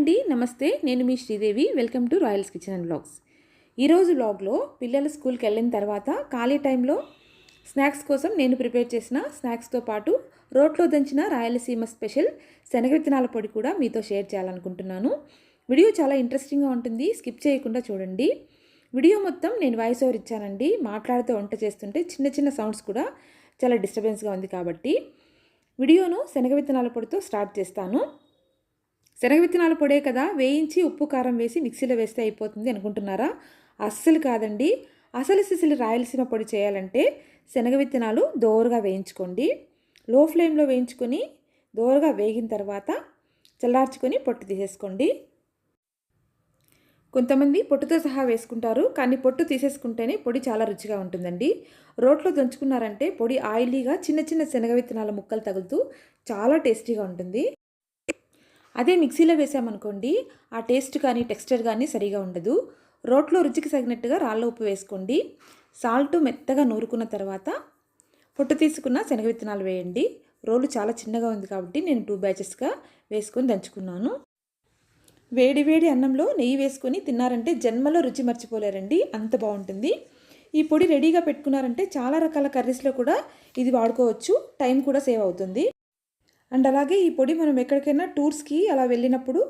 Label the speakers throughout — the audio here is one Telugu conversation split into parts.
Speaker 1: అండి నమస్తే. నేను మీ Sridevi. Welcome to royals kitchen and blogs. ఈరోజు బ్లాగ్లో పిల్లలు స్కూల్కి వెళ్ళిన తర్వాత ఖాళీ టైంలో స్నాక్స్ కోసం నేను ప్రిపేర్ చేసిన స్నాక్స్తో పాటు రోట్లో దంచిన రాయలసీమ స్పెషల్ శనగ విత్తనాల పొడి కూడా మీతో షేర్ చేయాలనుకుంటున్నాను. వీడియో చాలా ఇంట్రెస్టింగ్గా ఉంటుంది. స్కిప్ చేయకుండా చూడండి. వీడియో మొత్తం నేను వాయిస్ ఓవర్ ఇచ్చానండి. మాట్లాడుతూ వంట చేస్తుంటే చిన్న చిన్న సౌండ్స్ కూడా చాలా డిస్టర్బెన్స్గా ఉంది కాబట్టి వీడియోను శనగ విత్తనాల పొడితో స్టార్ట్ చేస్తాను. శనగ విత్తనాల పొడే కదా వేయించి ఉప్పు కారం వేసి మిక్సీలో వేస్తే అయిపోతుంది అనుకుంటున్నారా? అస్సలు కాదండి. అసలు సిసలు రాయలసీమ పొడి చేయాలంటే శనగ విత్తనాలు దోరగా వేయించుకోండి. లో ఫ్లేమ్లో వేయించుకొని దోరగా వేగిన తర్వాత చల్లార్చుకొని పొట్టు తీసేసుకోండి. కొంతమంది పొట్టుతో సహా వేసుకుంటారు కానీ పొట్టు తీసేసుకుంటేనే పొడి చాలా రుచిగా ఉంటుందండి. రోట్లో దంచుకున్నారంటే పొడి ఆయిలీగా చిన్న చిన్న శనగ విత్తనాల ముక్కలు తగులుతూ చాలా టేస్టీగా ఉంటుంది. అదే మిక్సీలో వేసామనుకోండి ఆ టేస్ట్ కానీ టెక్స్చర్ కానీ సరిగా ఉండదు. రోట్లో రుచికి తగినట్టుగా రాళ్ళ ఉప్పు వేసుకోండి. సాల్ట్ మెత్తగా నూరుకున్న తర్వాత పొట్టు తీసుకున్న శనగ విత్తనాలు వేయండి. రోలు చాలా చిన్నగా ఉంది కాబట్టి నేను టూ బ్యాచెస్గా వేసుకొని దంచుకున్నాను. వేడి వేడి అన్నంలో నెయ్యి వేసుకొని తిన్నారంటే జన్మలో రుచి మర్చిపోలేరండి. అంత బాగుంటుంది. ఈ పొడి రెడీగా పెట్టుకున్నారంటే చాలా రకాల కర్రీస్లో కూడా ఇది వాడుకోవచ్చు. టైం కూడా సేవ్ అవుతుంది. అండ్ అలాగే ఈ పొడి మనం ఎక్కడికైనా టూర్స్కి అలా వెళ్ళినప్పుడు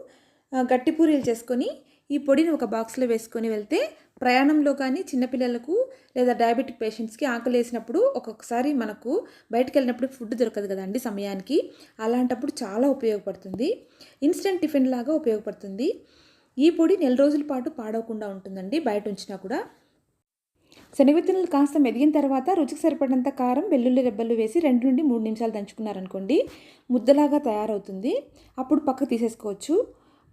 Speaker 1: గట్టి పూరీలు చేసుకొని ఈ పొడిని ఒక బాక్స్లో వేసుకొని వెళ్తే ప్రయాణంలో కానీ చిన్నపిల్లలకు లేదా డయాబెటిక్ పేషెంట్స్కి ఆకలి వేసినప్పుడు ఒక్కొక్కసారి మనకు బయటకు వెళ్ళినప్పుడు ఫుడ్ దొరకదు కదండి సమయానికి. అలాంటప్పుడు చాలా ఉపయోగపడుతుంది. ఇన్స్టెంట్ టిఫిన్ లాగా ఉపయోగపడుతుంది. ఈ పొడి నెల రోజుల పాటు పాడవకుండా ఉంటుందండి బయట ఉంచినా కూడా. శనగవిత్తనాలు కాస్త మెదిగిన తర్వాత రుచికి సరిపడినంత కారం వెల్లుల్లి రెబ్బలు వేసి రెండు నుండి మూడు నిమిషాలు దంచుకున్నారనుకోండి ముద్దలాగా తయారవుతుంది. అప్పుడు పక్కకు తీసేసుకోవచ్చు.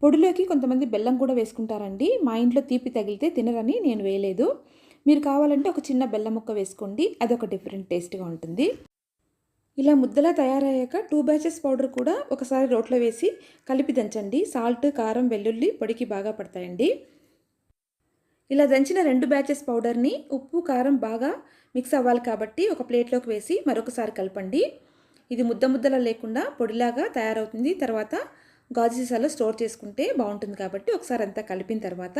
Speaker 1: పొడిలోకి కొంతమంది బెల్లం కూడా వేసుకుంటారండి. మా ఇంట్లో తీపి తగిలితే తినరని నేను వేయలేదు. మీరు కావాలంటే ఒక చిన్న బెల్లం ముక్క వేసుకోండి. అదొక డిఫరెంట్ టేస్ట్గా ఉంటుంది. ఇలా ముద్దలా తయారయ్యాక టూ బ్యాచెస్ పౌడర్ కూడా ఒకసారి రోట్లో వేసి కలిపి దంచండి. సాల్ట్ కారం వెల్లుల్లి పొడికి బాగా పడతాయండి. ఇలా దంచిన రెండు బ్యాచెస్ పౌడర్ని ఉప్పు కారం బాగా మిక్స్ అవ్వాలి కాబట్టి ఒక ప్లేట్లోకి వేసి మరొకసారి కలపండి. ఇది ముద్ద ముద్దలా లేకుండా పొడిలాగా తయారవుతుంది. తర్వాత గాజు సీసాలో స్టోర్ చేసుకుంటే బాగుంటుంది కాబట్టి ఒకసారి అంతా కలిపిన తర్వాత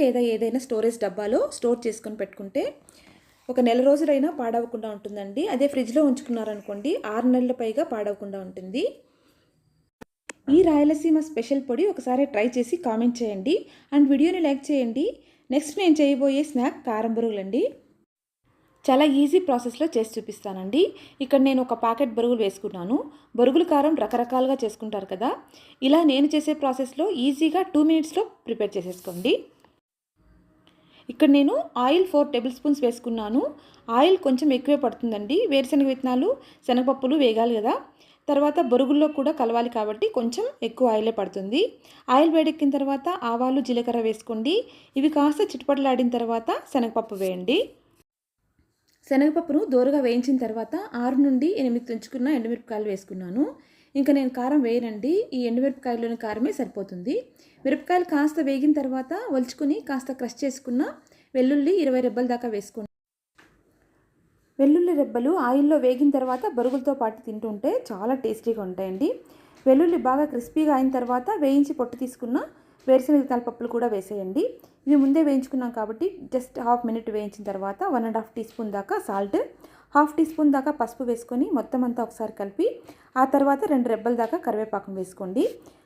Speaker 1: లేదా ఏదైనా స్టోరేజ్ డబ్బాలో స్టోర్ చేసుకొని పెట్టుకుంటే ఒక నెల రోజులైనా పాడవకుండా ఉంటుందండి. అదే ఫ్రిడ్జ్లో ఉంచుకున్నారనుకోండి ఆరు నెలల పైగా పాడవకుండా ఉంటుంది. ఈ రాయలసీమ స్పెషల్ పొడి ఒకసారి ట్రై చేసి కామెంట్ చేయండి. అండ్ వీడియోని లైక్ చేయండి. నెక్స్ట్ నేను చేయబోయే స్నాక్ కారం బురుగులండి. చాలా ఈజీ ప్రాసెస్లో చేసి చూపిస్తానండి. ఇక్కడ నేను ఒక ప్యాకెట్ బరుగులు వేసుకున్నాను. బరుగుల కారం రకరకాలుగా చేసుకుంటారు కదా. ఇలా నేను చేసే ప్రాసెస్లో ఈజీగా టూ మినిట్స్లో ప్రిపేర్ చేసేసుకోండి. ఇక్కడ నేను ఆయిల్ ఫోర్ టేబుల్ స్పూన్స్ వేసుకున్నాను. ఆయిల్ కొంచెం ఎక్కువే పడుతుందండి. వేరుశనగ విత్తనాలు శనగపప్పులు వేగాలి కదా. తర్వాత బొరుగుల్లో కూడా కలవాలి కాబట్టి కొంచెం ఎక్కువ ఆయిలే పడుతుంది. ఆయిల్ వేడెక్కిన తర్వాత ఆవాలు జీలకర్ర వేసుకోండి. ఇవి కాస్త చిటపటలాడిన తర్వాత శనగపప్పు వేయండి. శనగపప్పును దోరగా వేయించిన తర్వాత ఆరు నుండి ఎనిమిది తుంచుకున్న ఎండుమిరపకాయలు వేసుకున్నాను. ఇంకా నేను కారం వేయనండి. ఈ ఎండుమిరపకాయలోని కారమే సరిపోతుంది. మిరపకాయలు కాస్త వేగిన తర్వాత ఒలుచుకుని కాస్త క్రష్ చేసుకున్న వెల్లుల్లి ఇరవై రెబ్బల దాకా వేసుకోండి వెల్లుల్లి రెబ్బలు ఆయిల్లో వేగిన తర్వాత బరుగులతో పాటు తింటుంటే చాలా టేస్టీగా ఉంటాయండి. వెల్లుల్లి బాగా క్రిస్పీగా అయిన తర్వాత వేయించి పొట్టు తీసుకున్న వేరుశనగ పప్పులు కూడా వేసేయండి. ఇవి ముందే వేయించుకున్నాం కాబట్టి జస్ట్ హాఫ్ మినిట్ వేయించిన తర్వాత one and half teaspoon దాకా సాల్ట్ హాఫ్ టీ స్పూన్ దాకా పసుపు వేసుకొని మొత్తం అంతా ఒకసారి కలిపి ఆ తర్వాత రెండు రెబ్బల దాకా కరివేపాకం వేసుకోండి.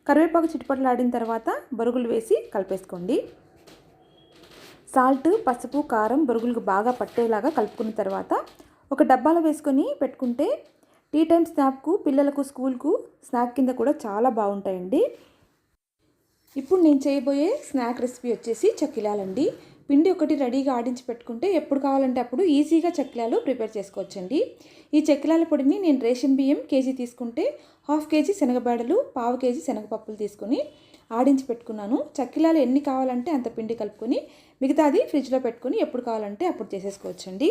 Speaker 1: కరివేపాకు చిట్టుపట్లాడిన తర్వాత బరుగులు వేసి కలిపేసుకోండి. సాల్ట్ పసుపు కారం బొరుగులకు బాగా పట్టేలాగా కలుపుకున్న తర్వాత ఒక డబ్బాలో వేసుకొని పెట్టుకుంటే టీ టైం స్నాక్కు పిల్లలకు స్కూల్కు స్నాక్ కింద కూడా చాలా బాగుంటాయండి. ఇప్పుడు నేను చేయబోయే స్నాక్ రెసిపీ వచ్చేసి చక్కిలాలండి పిండి ఒకటి రెడీగా ఆడించి పెట్టుకుంటే ఎప్పుడు కావాలంటే అప్పుడు ఈజీగా చక్కిలాలు ప్రిపేర్ చేసుకోవచ్చండి. ఈ చక్కిలాల పొడిని నేను రేషన్ బియ్యం కేజీ తీసుకుంటే హాఫ్ కేజీ శనగబేడలు పావు కేజీ శనగపప్పులు తీసుకొని ఆడించి పెట్టుకున్నాను. చక్కిలాలు ఎన్ని కావాలంటే అంత పిండి కలుపుకొని మిగతాది ఫ్రిడ్జ్లో పెట్టుకొని ఎప్పుడు కావాలంటే అప్పుడు చేసేసుకోవచ్చండి.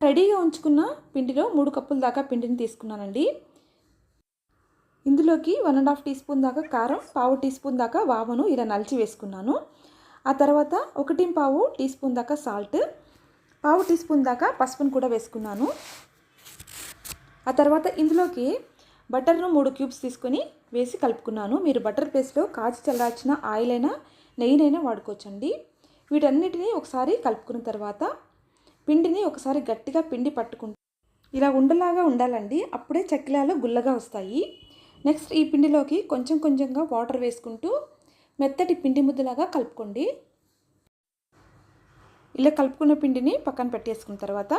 Speaker 1: రెడీగా ఉంచుకున్న పిండిలో మూడు కప్పుల దాకా పిండిని తీసుకున్నానండి. ఇందులోకి one and half teaspoon దాకా కారం పావు టీ స్పూన్ దాకా వావను ఇలా నలిచి వేసుకున్నాను. ఆ తర్వాత ఒకటి పావు టీ స్పూన్ దాకా సాల్ట్ పావు టీ స్పూన్ దాకా పసుపును కూడా వేసుకున్నాను. ఆ తర్వాత ఇందులోకి బటర్ను మూడు క్యూబ్స్ తీసుకొని వేసి కలుపుకున్నాను. మీరు బటర్ పేస్ట్లో కాచి చల్లార్చిన ఆయిల్ అయినా నెయ్యినైనా వాడుకోవచ్చండి. వీటన్నిటిని ఒకసారి కలుపుకున్న తర్వాత పిండిని ఒకసారి గట్టిగా పిండి పట్టుకుంటూ ఇలా ఉండలాగా ఉండాలండి. అప్పుడే చక్కిలాలు గుల్లగా వస్తాయి. నెక్స్ట్ ఈ పిండిలోకి కొంచెం కొంచెంగా వాటర్ వేసుకుంటూ మెత్తటి పిండి ముద్దలాగా కలుపుకోండి. ఇలా కలుపుకున్న పిండిని పక్కన పెట్టేసుకున్న తర్వాత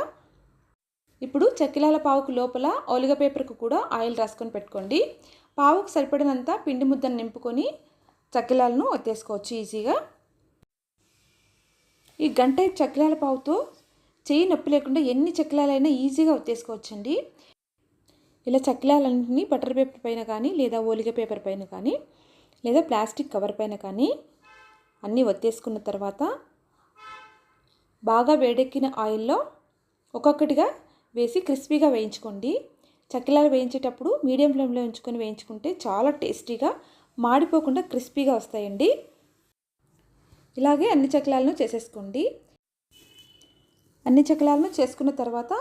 Speaker 1: ఇప్పుడు చక్కిలాల పావుకు లోపల ఓలిగ పేపర్కు కూడా ఆయిల్ రాసుకొని పెట్టుకోండి. పావుకు సరిపడినంత పిండి ముద్దను నింపుకొని చక్కిలాలను ఒత్తేసుకోవచ్చు ఈజీగా. ఈ గంట చక్కిలాల పావుతో చేయి నొప్పి లేకుండా ఎన్ని చక్కిలాలైనా ఈజీగా ఒత్తేసుకోవచ్చండి. ఇలా చక్కిలాలన్నింటినీ బటర్ పేపర్ పైన కానీ లేదా ఓలిగ పేపర్ పైన కానీ లేదా ప్లాస్టిక్ కవర్ పైన కానీ అన్నీ ఒత్తేసుకున్న తర్వాత బాగా వేడెక్కిన ఆయిల్లో ఒక్కొక్కటిగా వేసి క్రిస్పీగా వేయించుకోండి. చక్కెలాలు వేయించేటప్పుడు మీడియం ఫ్లేమ్లో ఉంచుకొని వేయించుకుంటే చాలా టేస్టీగా మాడిపోకుండా క్రిస్పీగా వస్తాయండి. ఇలాగే అన్ని చక్కిలాలను చేసేసుకోండి. అన్ని చక్కిలాలను చేసుకున్న తర్వాత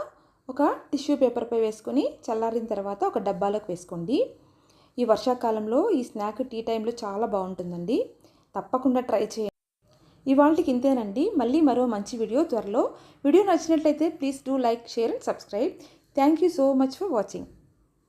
Speaker 1: ఒక టిష్యూ పేపర్పై వేసుకొని చల్లారిన తర్వాత ఒక డబ్బాలోకి వేసుకోండి. ఈ వర్షాకాలంలో ఈ స్నాక్ టీ టైంలో చాలా బాగుంటుందండి. తప్పకుండా ట్రై చేయండి. ఇవాళకి ఇంతేనండి. మళ్ళీ మరో మంచి వీడియో త్వరలో. వీడియో నచ్చినట్లయితే please do like share and subscribe. Thank you so much for watching.